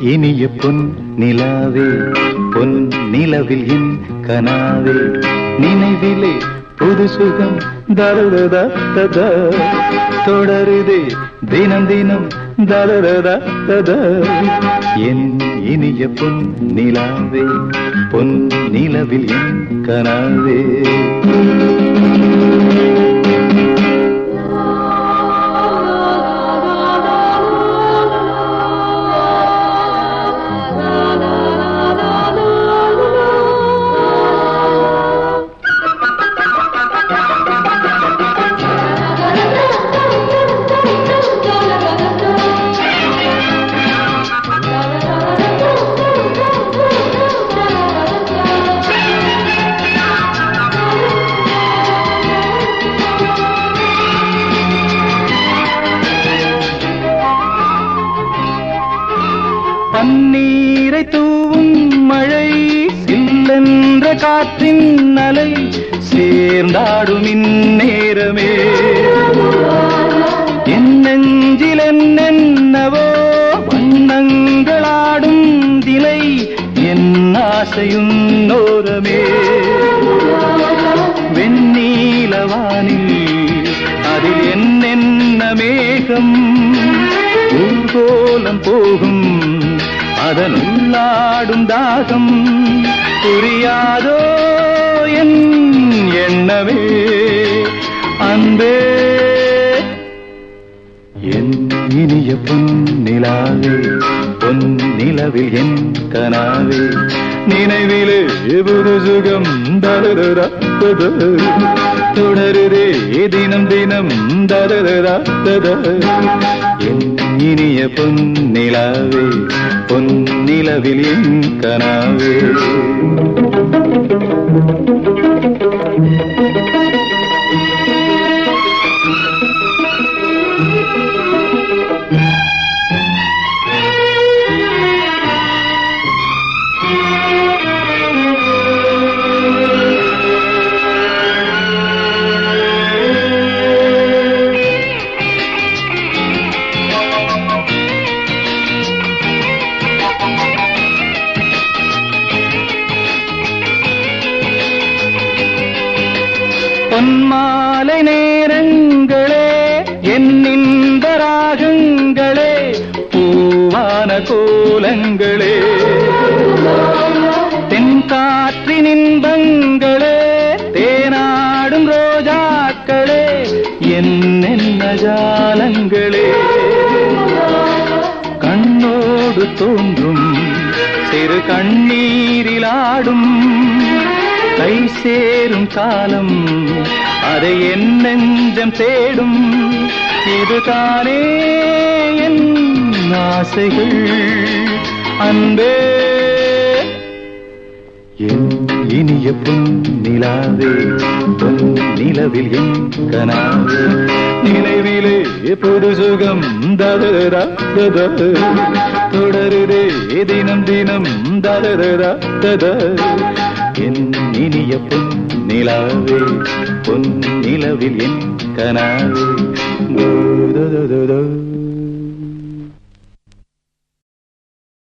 இனிய பொன் நிலாவே பொன் நிலவில் என் கனாவே. நினைவிலே புது சுகம் தருததா தொடருதே தினம் தினம் தருததா என் இனிய பொன் நிலாவே பொன் நிலவில் என் கனாவே. காற்றின் அலை சேர்ந்தாடும் இந்நேரமே. என் நெஞ்சில் என்னென்னவோ வண்ணங்களாடும் திலை என் ஆசையும் நோரமே. வெண்ணீலவானில் அதில் என்னென்ன மேகம் ஊர்கோலம் போகும் அதனுள்ளாடும் தாகம் புரியாத என் இனிய பொன்னிலாவே பொன் நிலவில் என் கனாவே நினைவிலே புது சுகம் தருதரா தொடருதே தினம் தினம் தருதரா என் இனிய பொன்னிலாவே பொன்னிலவில் என் கனாவே. பொன்மாலை நேரங்களே என்னிந்த ராகங்களே பூவான கோலங்களே. தென்காற்றின் இன்பங்களே தேனாடும் ரோஜாக்களே என்னென்ன ஜாலங்களே. கண்ணோடு தோன்றும் சிறு கண்ணீரிலாடும் கை சேரும் காலம் அதை என் நெஞ்சம் தேடும். இதுதானே என் ஆசைகள் அன்பே. என் இனிய பொன் நிலாவே பொன் நிலவில் என் கனாவே. நினைவிலே புது சுகம் ததரா தொடருதே தினம் தினம் ததரா தத என் இனிய பொன் நிலாவே பொன் நிலவில் என் கனாவே